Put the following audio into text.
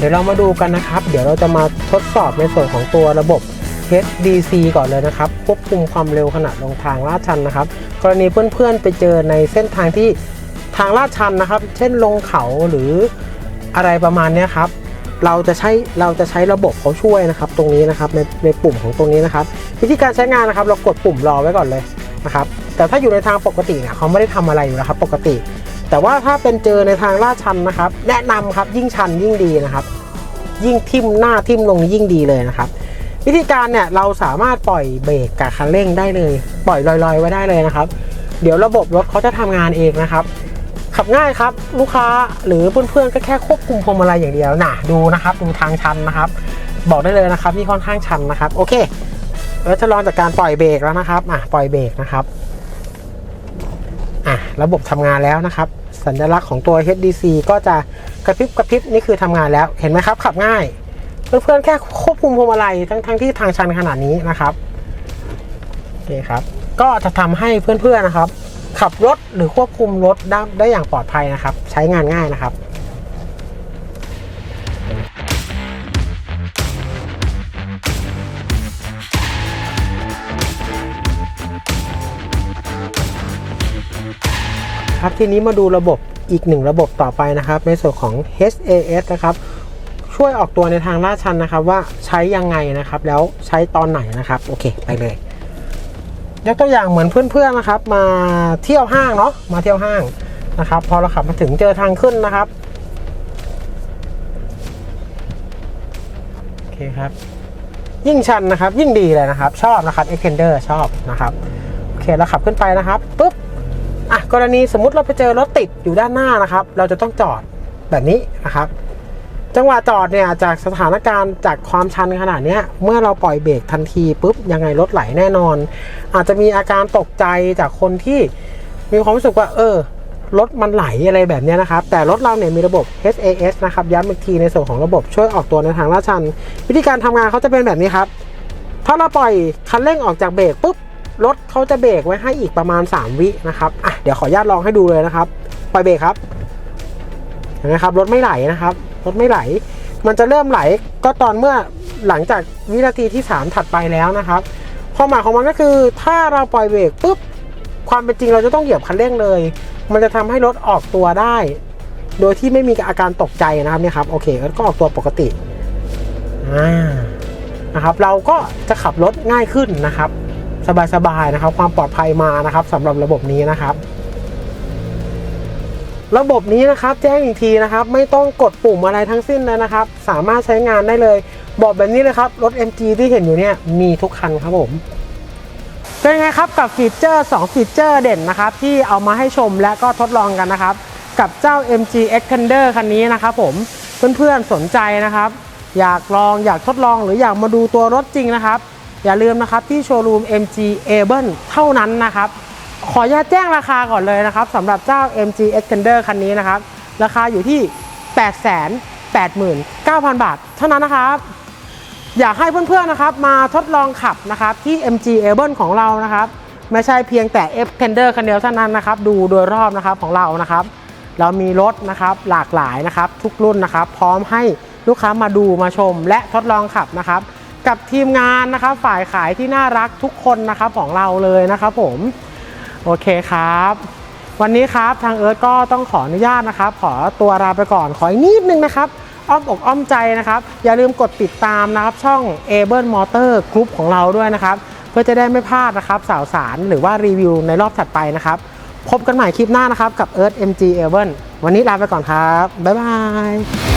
เดี๋ยวเรามาดูกันนะครับ เดี๋ยวเราจะมาทดสอบในส่วนของตัวระบบ HDC ก่อนเลยนะครับ ควบคุมความเร็วขณะลงทางลาดชันนะครับ กรณีเพื่อนๆไปเจอในเส้นทางที่ทางลาดชันนะครับ เช่นลงเขาหรืออะไรประมาณนี้ครับ เราจะใช้เราจะใช้ระบบเขาช่วยนะครับ ตรงนี้นะครับในในปุ่มของตรงนี้นะครับ วิธีการใช้งานนะครับ เรากดปุ่มรอไว้ก่อนเลยนะครับ แต่ถ้าอยู่ในทางปกติเนี่ยเขาไม่ได้ทำอะไรอยู่แล้วครับ ปกติ แต่ว่าถ้าเป็นเจอในทางลาดชันนะครับ แนะนำครับยิ่งชันยิ่งดีนะครับ ยิ่งทิ่มหน้าทิ่มลงยิ่งดีเลยนะครับ วิธีการเนี่ยเราสามารถปล่อยเบรกกับคันเร่งได้เลย ปล่อยลอยๆไว้ได้เลยนะครับ เดี๋ยวระบบรถเขาจะทำงานเองนะครับ ขับง่ายครับลูกค้าหรือเพื่อนๆก็แค่ควบคุมพวงมาลัยอย่างเดียวน่ะดูนะครับ ดูทางชันนะครับ บอกได้เลยนะครับนี่ค่อนข้างชันนะครับ โอเคเราจะลองจากการปล่อยเบรกแล้วนะครับอะปล่อยเบรกนะครับอะระบบทำงานแล้วนะครับ สัญลักษณ์ของตัว HDC ก็จะกระพริบกระพริบนี่คือทำงานแล้วเห็นไหมครับ ขับง่าย เพื่อนๆแค่ควบคุมพวงมาลัยทั้งทั้งที่ทางชันขนาดนี้นะครับโอเคครับก็จะทำให้เพื่อนๆนะครับ ขับรถหรือควบคุมรถได้ได้อย่างปลอดภัยนะครับ ใช้งานง่ายนะครับ ครับทีนี้มาดูระบบอีกหนึ่งระบบต่อไปนะครับ ในส่วนของ HAS นะครับ ช่วยออกตัวในทางลาดชันนะครับ ว่าใช้ยังไงนะครับ แล้วใช้ตอนไหนนะครับ โอเค ไปเลยยกตัวอย่างเหมือนเพื่อนๆนะครับ มาเที่ยวห้างเนาะมาเที่ยวห้างนะครับ พอเราขับมาถึงเจอทางขึ้นนะครับโอเคครับ ยิ่งชันนะครับ ยิ่งดีเลยนะครับ ชอบนะครับ Extender ชอบนะครับโอเคเราขับขึ้นไปนะครับปุ๊บ อะกรณีสมมุติเราไปเจอรถติดอยู่ด้านหน้านะครับ เราจะต้องจอดแบบนี้นะครับ จังหวะจอดเนี่ยจากสถานการณ์จากความชันขนาดเนี้ยเมื่อเราปล่อยเบรกทันทีปุ๊บยังไงรถไหลแน่นอน อาจจะมีอาการตกใจจากคนที่มีความรู้สึกว่า เออรถมันไหลอะไรแบบเนี้ยนะครับ แต่รถเราเนี่ยมีระบบ HAS นะครับ ย้ำอีกทีในส่วนของระบบช่วยออกตัวในทางลาดชัน วิธีการทำงานเขาจะเป็นแบบนี้ครับ ถ้าเราปล่อยคันเร่งออกจากเบรกปุ๊บ รถเขาจะเบรกไว้ให้อีกประมาณ 3 วินะครับอะเดี๋ยวขออนุญาตลองให้ดูเลยนะครับปล่อยเบรกครับเห็นไหมครับรถไม่ไหลนะครับรถไม่ไหล มันจะเริ่มไหลก็ตอนเมื่อหลังจากวินาทีที่ 3 ถัดไปแล้วนะครับความหมายของมันก็คือถ้าเราปล่อยเบรกปุ๊บความเป็นจริงเราจะต้องเหยียบคันเร่งเลย มันจะทำให้รถออกตัวได้ โดยที่ไม่มีอาการตกใจนะครับเนี่ยครับโอเคก็ออกตัวปกติอ่านะครับเราก็จะขับรถง่ายขึ้นนะครับ สบายๆนะครับ ความปลอดภัยมานะครับสำหรับระบบนี้นะครับ ระบบนี้นะครับแจ้งอีกทีนะครับ ไม่ต้องกดปุ่มอะไรทั้งสิ้นเลยนะครับ สามารถใช้งานได้เลย บอกแบบนี้เลยครับ รถ MG ที่เห็นอยู่เนี่ยมีทุกคันครับผมเป็นไงครับกับฟีเจอร์ 2 ฟีเจอร์เด่นนะครับ ที่เอามาให้ชมและก็ทดลองกันนะครับ กับเจ้า MG Extender คันนี้นะครับผมเพื่อนๆสนใจนะครับ อยากลองอยากทดลองหรืออยากมาดูตัวรถจริงนะครับ อย่าลืมนะครับที่โชว์รูม MG Able เท่านั้นนะครับ ขออนุญาตแจ้งราคาก่อนเลยนะครับสำหรับเจ้า MG Extender คันนี้นะครับ ราคาอยู่ที่ 889,000 บาท เท่านั้นนะครับ อยากให้เพื่อนๆนะครับมาทดลองขับนะครับที่ MG Able ของเรานะครับ ไม่ใช่เพียงแต่ Extender คันเดียวเท่านั้นนะครับ ดูโดยรอบนะครับของเรานะครับ เรามีรถนะครับหลากหลายนะครับทุกรุ่นนะครับ พร้อมให้ลูกค้ามาดูมาชมและทดลองขับนะครับ กับทีมงานนะครับฝ่ายขายที่น่ารักทุกคนนะครับของเราเลยนะครับผมโอเคครับ วันนี้ครับทางเอิร์ธก็ต้องขออนุญาตนะครับ ขอตัวลาไปก่อนขออีกนิดนึงนะครับอ้อมอกอ้อมใจนะครับ อย่าลืมกดติดตามนะครับ ช่อง a b l e Motor Group ของเราด้วยนะครับ เพื่อจะได้ไม่พลาดนะครับสาวสารหรือว่ารีวิวในรอบถัดไปนะครับ พบกันใหม่คลิปหน้านะครับกับ Earth MG a b l e วันนี้ลาไปก่อนครับ บ๊ายบาย